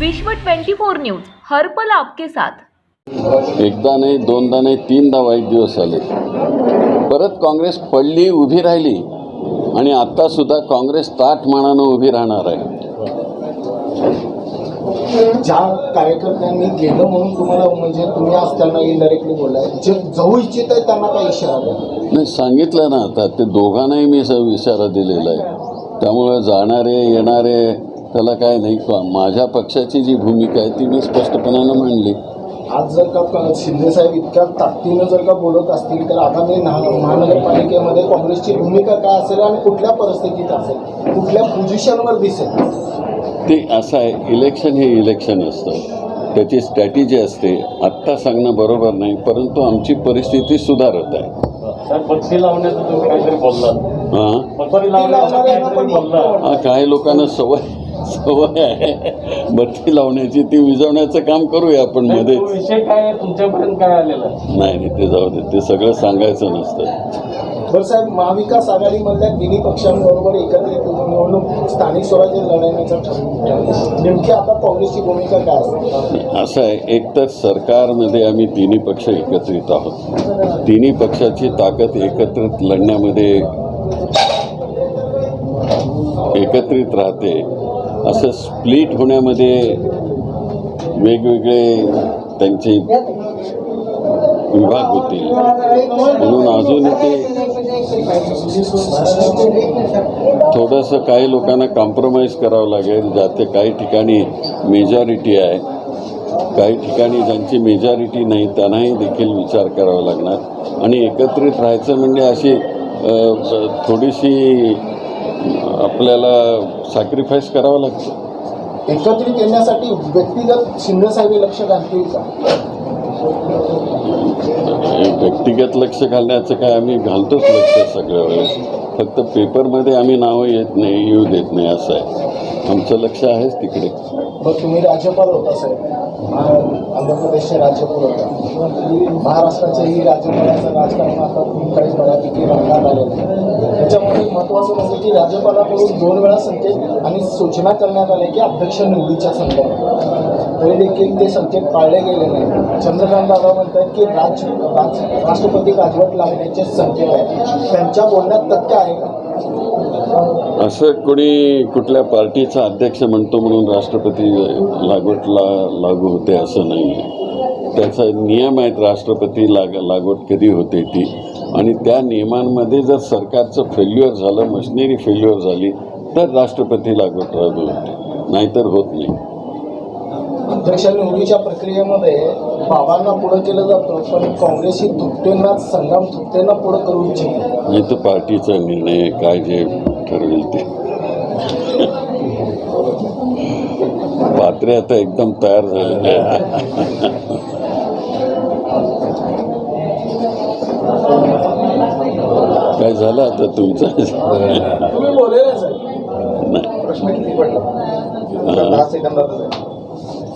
विश्व 24 न्यूज हर्पल आपके साथ. एकदा नाही दोनदा नाही तीनदा वाईट दिवस आले. परत काँग्रेस पडली उभी राहिली आणि आत्तासुद्धा काँग्रेस ताठ मानानं उभी राहणार आहे. ज्या कार्यकर्त्यांनी गेलं म्हणून तुम्हाला म्हणजे तुम्ही आज त्यांना इनडायरेक्टली बोललाय जे जाऊ इच्छित आहे त्यांना काय इशारा द्या. नाही सांगितलं ना आता ते दोघांनाही मी इशारा दिलेला आहे. त्यामुळं जाणारे येणारे त्याला काय नाही का- माझ्या पक्षाची जी भूमिका आहे ती मी स्पष्टपणानं मांडली. आज जर का शिंदे साहेब इतक्या ताकदीनं जर का बोलत असतील तर आगामी महा- महानगरपालिकेमध्ये काँग्रेसची भूमिका काय असेल आणि कुठल्या परिस्थितीत असेल कुठल्या पोझिशनवर दिसेल? ते असं आहे इलेक्शन हे इलेक्शन असतं. त्याची स्ट्रॅटेजी असते. आत्ता सांगणं बरोबर नाही परंतु आमची परिस्थिती सुधारत आहे. हां? हा काही लोकांना सवय सवय आहे. बत्ती लावण्याची ती विजवण्याचं काम करूया आपण तो विषय काय? तुमच्यापर्यंत काय आलेला नाही नाही ते जाऊ दे ते सगळं सांगायचं नसतं. बरं साहेब महाविकास आघाडीमधल्या तिन्ही पक्षांबरोबर एकत्रित निवडणूक स्थानिक स्वराज्य लढवण्याचं ठरवलं नेमकी आता काँग्रेसची भूमिका काय असेल असं आहे एकतर सरकारमध्ये आम्ही तिन्ही पक्ष एकत्रित आहोत. तिन्ही पक्षाची ताकद एकत्रित लढण्यामध्ये एकत्रित राहते. असं स्प्लिट होण्यामध्ये वेगवेगळे त्यांचे विभाग होतील. म्हणून अजूनही ते थोडंसं काही लोकांना कॉम्प्रोमाइज करावं लागेल जाते काही ठिकाणी मेजॉरिटी आहे. काही ठिकाणी ज्यांची मेजॉरिटी नाही त्यांनाही देखील विचार करावा लागणार. आणि एकत्रित राहायचं म्हणजे अशी थोडीशी आपल्याला सॅक्रिफाईस करावं लागतं. एकत्रित येण्यासाठी व्यक्तिगत शिंदे साहेब हे लक्ष घालतील का? व्यक्तिगत लक्ष घालण्याचं काय आम्ही घालतोच लक्ष सगळ्या वेळेस. फक्त पेपरमध्ये आम्ही नावं येत नाही येऊ देत नाही असं आहे. आमचं लक्ष आहेच तिकडे. मग तुम्ही राज्यपाल होता साहेब. आंध्र प्रदेशचे राज्यपाल होता. महाराष्ट्राचेही राज्यपालाचं राजकारण आता खूप काही बऱ्यापैकी रंगात आलेलं आहे. त्याच्यामध्ये महत्त्वाचं म्हणजे की राज्यपालाकडून दोन वेळा संकेत आणि सूचना करण्यात आल्या की अध्यक्ष निवडीच्या संदर्भात. तरी देखील ते संकेत पाळले गेले नाही. चंद्रकांत दादा म्हणतात की राज राष्ट्रपती राजवट लागण्याचे संकेत आहेत. त्यांच्या बोलण्यात तथ्य आहे का? असं कोणी कुठल्या पार्टीचा अध्यक्ष म्हणतो म्हणून राष्ट्रपती लागवटला लागू होते असं नाही आहे त्याचा नियम आहेत राष्ट्रपती लाग लागवट कधी होते ती. आणि त्या नियमांमध्ये जर सरकारचं फेल्युअर झालं मशिनरी फेल्युअर झाली तर राष्ट्रपती लागवट लागू होते नाहीतर होत नाही. अध्यक्ष निवडीच्या प्रक्रियेमध्ये बाबांना पुढं केलं जातं पण काँग्रेस ही थुकतेंना संग्राम थुकतेंना पुढं करू इच्छिते नाही. तर पार्टीचा निर्णय काय जे ठरवेल ते. पात्रे आता एकदम तयार झालेले काय झालं आता तुमचं.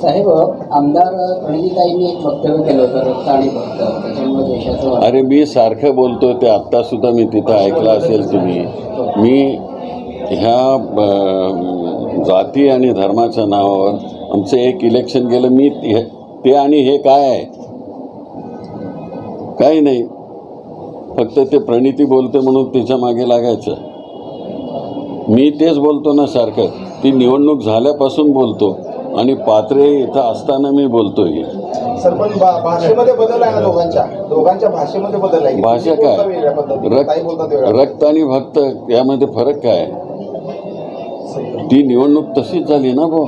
साहेब हा. आमदार प्रणितीताईंनी एक वक्तव्य केलं होतं रक्त आणि भक्त. त्याच्यामुळे देशाचं वाटप अरे मी सारखं बोलतो ते आत्तासुद्धा मी तिथं ऐकलं असेल तुम्ही. मी ह्या जाती आणि धर्माच्या नावावर आमचं एक इलेक्शन गेलं मी ते आणि हे काय आहे? काही नाही. फक्त ते प्रणिती बोलते म्हणून तिच्यामागे लागायचं. मी तेच बोलतो ना सारखं. ती निवडणूक झाल्यापासून बोलतो आणि पात्रे इथं असताना मी बोलतोय. भाषेमध्ये बदल आहे ना दोघांच्या? दोघांच्या भाषेमध्ये बदल आहे. भाषा बोलता काय? रक्त रक्त आणि भक्त यामध्ये फरक काय? ती निवडणूक तशीच झाली ना भाऊ?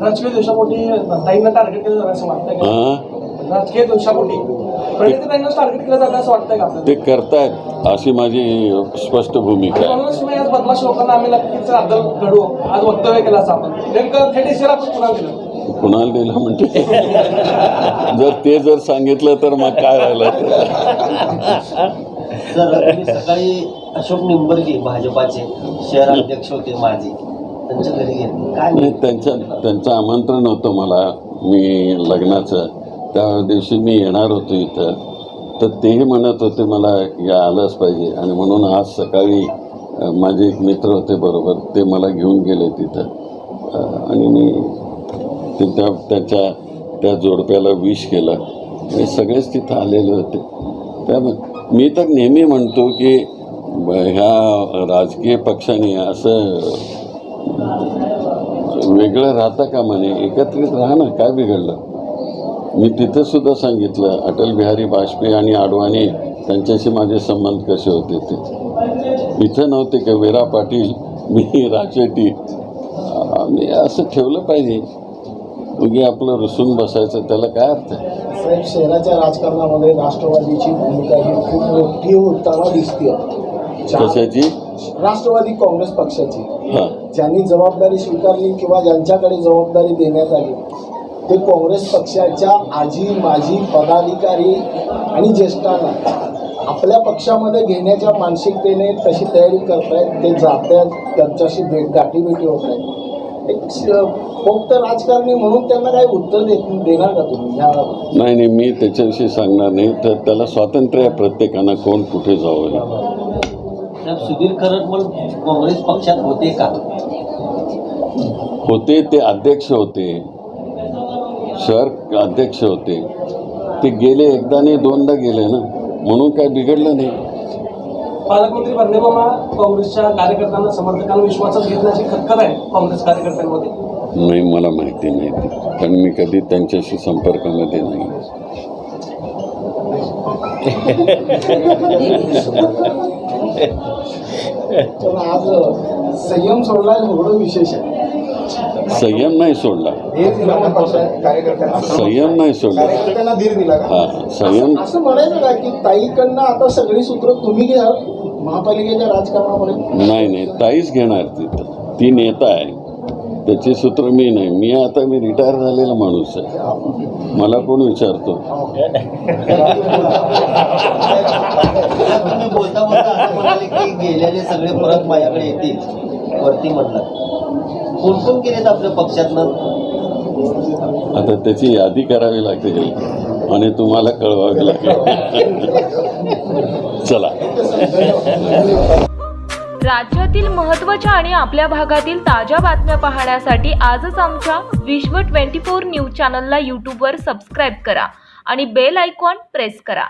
राजकीय दोषापोटी ताईंना टार्गेट केलं असं हा. राजकीय दोषापोटी. ते करतायत अशी माझी स्पष्ट भूमिका आहे. कुणाला दिलं? म्हणते जर ते जर सांगितलं तर मग काय राहिलं सर मी सकाळी अशोक निंबर्गे भाजपाचे शहर अध्यक्ष होते माजी. त्यांच्या घरी गेले. काय त्यांच्या त्यांचं आमंत्रण होतं मला. मी लग्नाचं. त्या दिवशी मी येणार होतो इथं. तर तेही म्हणत होते मला या आलंच पाहिजे. आणि म्हणून आज सकाळी माझे एक मित्र होते बरोबर ते मला घेऊन गेले तिथं. आणि मी ते त्या त्याच्या त्या जोडप्याला विश केलं. हे सगळेच तिथं आलेले होते. त्यामुळे मी तर नेहमी म्हणतो की ह्या राजकीय पक्षाने असं वेगळं राहता का म्हणे? एकत्रित राहा ना काय बिघडलं? मी तिथं सुद्धा सांगितलं अटल बिहारी वाजपेयी आणि आडवाणी त्यांच्याशी माझे संबंध कसे होते ते. इथं नव्हते का विरा पाटील मी राजेटी. आम्ही असं ठेवलं पाहिजे. उगी आपलं रुसून बसायचं त्याला काय अर्थ आहे? शहराच्या राजकारणामध्ये राष्ट्रवादीची भूमिका ही खूप मोठी होताना दिसते कशाची? राष्ट्रवादी काँग्रेस पक्षाची. ज्यांनी जबाबदारी स्वीकारली किंवा ज्यांच्याकडे जबाबदारी देण्यात आली ते काँग्रेस पक्षाच्या आजी माजी पदाधिकारी आणि ज्येष्ठांना आपल्या पक्षामध्ये घेण्याच्या मानसिकतेने तशी तयारी करतायत ते जात आहेत त्यांच्याशी भेट गाठीभेटी होत आहेत. एक फक्त राजकारणी म्हणून त्यांना काही उत्तर देत देणार का तुम्ही ह्या नाही नाही मी त्याच्याविषयी सांगणार नाही. तर त्याला स्वातंत्र्य आहे प्रत्येकानं कोण कुठे जावं साहेब सुधीर खरटमल काँग्रेस पक्षात होते का? होते ते अध्यक्ष होते. शहर अध्यक्ष होते. ते गेले एकदा नाही दोनदा गेले ना. म्हणून काय बिघडलं नाही. पालकमंत्री बंदेमामा काँग्रेसच्या कार्यकर्त्यांना समर्थकांना विश्वासात घेण्याची खतखत आहे काँग्रेस कार्यकर्त्यांमध्ये. नाही मला माहिती नाही. ते कारण मी कधी त्यांच्याशी संपर्कामध्ये नाही. आज संयम सोडला हे एवढं विशेष आहे. संयम नाही सोडला. संयम नाही सोडला. हा संयम असं म्हणायचं का की ताईकडनं आता सगळी सूत्र तुम्ही घ्या? महापालिकेच्या राजकारणामध्ये नाही नाही. ताईच घेणार तिथं ती नेता आहे. त्याची सूत्र मी नाही. मी आता मी रिटायर झालेला माणूस आहे. मला कोण विचारतो? बोलता बोलता गेलेले सगळे परत माझ्याकडे येतील. वरती म्हटलं. कोण आपल्या पक्षातनं? आता त्याची यादी करावी लागेल आणि तुम्हाला कळवावी लागेल. चला. राज्यातील महत्त्वाच्या आणि आपल्या भागातील ताज्या बातम्या पाहण्यासाठी आजच आमच्या विश्व 24 न्यूज चॅनलला यूट्यूबवर सबस्क्राईब करा आणि बेल आयकॉन प्रेस करा.